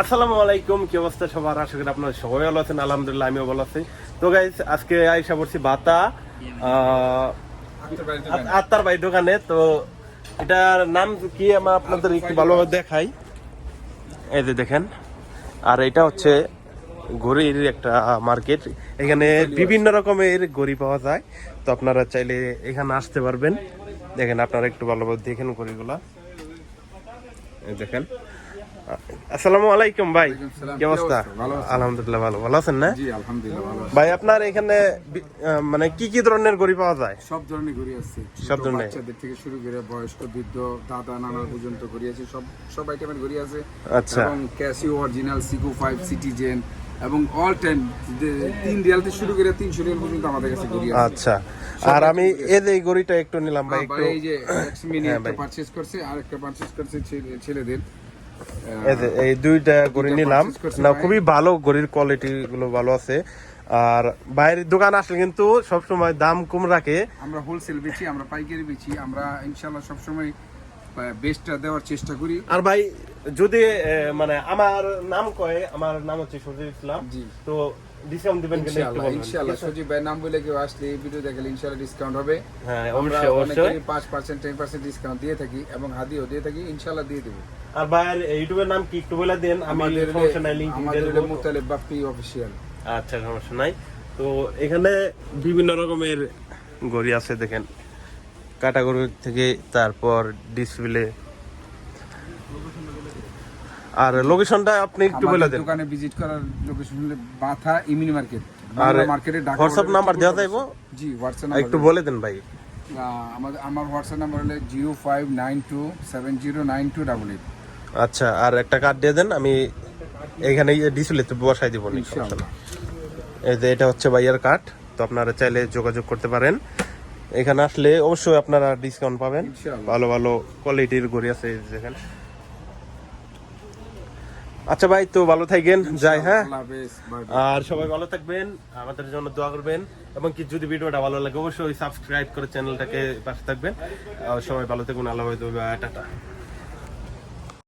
আসসালামু আলাইকুম, কি অবস্থা সবার? আশা করি আপনারা সবাই ভালো আছেন। আলহামদুলিল্লাহ, আমিও ভালো আছি। তো গাইজ আজকে আইসা পড়ছি বাতা আত্মার ভাই দোকানে। তো এটার নাম কি আমরা আপনাদের একটু ভালোভাবে দেখাই। এই যে দেখেন, আর এটা হচ্ছে ঘড়ির একটা মার্কেট এখানে বিভিন্ন রকমের ঘড়ি পাওয়া যায়। তো আপনারা চাইলে এখানে আসতে পারবেন। দেখেন, আপনারা একটু ভালোভাবে দেখেন ঘড়িগুলা। দেখেন। আসসালামু আলাইকুম ভাই কি অবস্থা। আলহামদুলিল্লাহ ভালো। ভালো আছেন না। ভাই আপনার এখানে মানে কি কি ধরনের ঘড়ি পাওয়া যায়? সব ধরনের ঘুরি আছে। সব ধরনের? বাচ্চাদের থেকে শুরু করে বয়স্ক বৃদ্ধ দাদা নানা পর্যন্ত ঘুরি আছে। সব সব আইটেমের ঘুরি আছে। আচ্ছা। এবং Casio original Seiko five Citizen এবং অল টাইম তিন রিয়াল থেকে শুরু করে তিনশো রিয়াল পর্যন্ত আমাদের কাছে ঘুরি আছে। আচ্ছা। আর আমি এই যে এই ঘড়িটা একটু নিলাম ভাই একটু এই যে মিনি হ্যাঁ, একটা পারচেজ করছে আর একটা পারচেজ করছে ছেলে- ছেলেদের। এই দুইটা দুইটা নিলাম। না খুবই ভালো ঘড়ির কোয়ালিটি গুলো ভালো আছে। আর বাইরের দোকান আসলে কিন্তু সব সময় দাম কম রাখে। আমরা হোলসেল বেচি আমরা পাইকারি বেচি আমরা ইনশাল্লাহ সবসময় বেস্টটা দেওয়ার চেষ্টা করি। আর ভাই যদি মানে আমার নাম কয় আমার নাম হচ্ছে সজিব ইসলাম। জি। তো ডিসকাউন্ট দিবেন কিনা একটু বলবেন ইনশাআল্লাহ। সজীব ভাই নাম বলে কেউ আসলে এই ভিডিও দেখালে ইনশাআল্লাহ ডিসকাউন্ট হবে। হ্যাঁ অবশ্যই অবশ্যই। ডিসকাউন্ট দিয়ে থাকি এবং হাদিও দিয়ে থাকি ইনশাআল্লাহ দিয়ে দেবো। আর ভাইয়ের ইউটিউবের নাম কি একটু বলে দেন আমি আমাদের লিংক দিয়ে হলো দেবো। মুতালেব বাপ্পি অফিসিয়াল আচ্ছা সমস্যা নাই। তো এখানে বিভিন্ন রকমের ঘড়ি আছে দেখেন। কাটাগড়ি থেকে তারপর ডিসপ্লে আর লোকেশনটা আপনি একটু বলে দেন। দোকানে ভিজিট করার লোকেশন হলো বাথা ইমিনি মার্কেট আর মার্কেটে ঢাকা হোয়াটসঅ্যাপ নাম্বার দেওয়া যাইবো। জি হোয়াটসঅ্যাপ একটু বলে দেন ভাই। আমাদের আমার হোয়াটসঅ্যাপ নাম্বার হলো zero five nine two seven zero nine two double eight. আচ্ছা আর একটা কার্ড দিয়ে দেন আমি এখানে ডিসপ্লেতে বসাই দিব এই যে এটা হচ্ছে ভাইয়ার কার্ড তো আপনারা চাইলে যোগাযোগ করতে পারেন। এখানে আসলে অবশ্যই আপনারা ডিসকাউন্ট পাবেন। ভালো ভালো কোয়ালিটির ঘড়ি আছে এই যে দেখেন আচ্ছা ভাই তো ভালো থাকবেন যাই হ্যাঁ? আর সবাই ভালো থাকবেন আমাদের জন্য দোয়া করবেন এবং কি যদি ভিডিওটা ভালো লাগে অবশ্যই সাবস্ক্রাইব করে চ্যানেলটাকে পাশে থাকবেন। আর সবাই ভালো থাকুন আল্লাহ টাটা।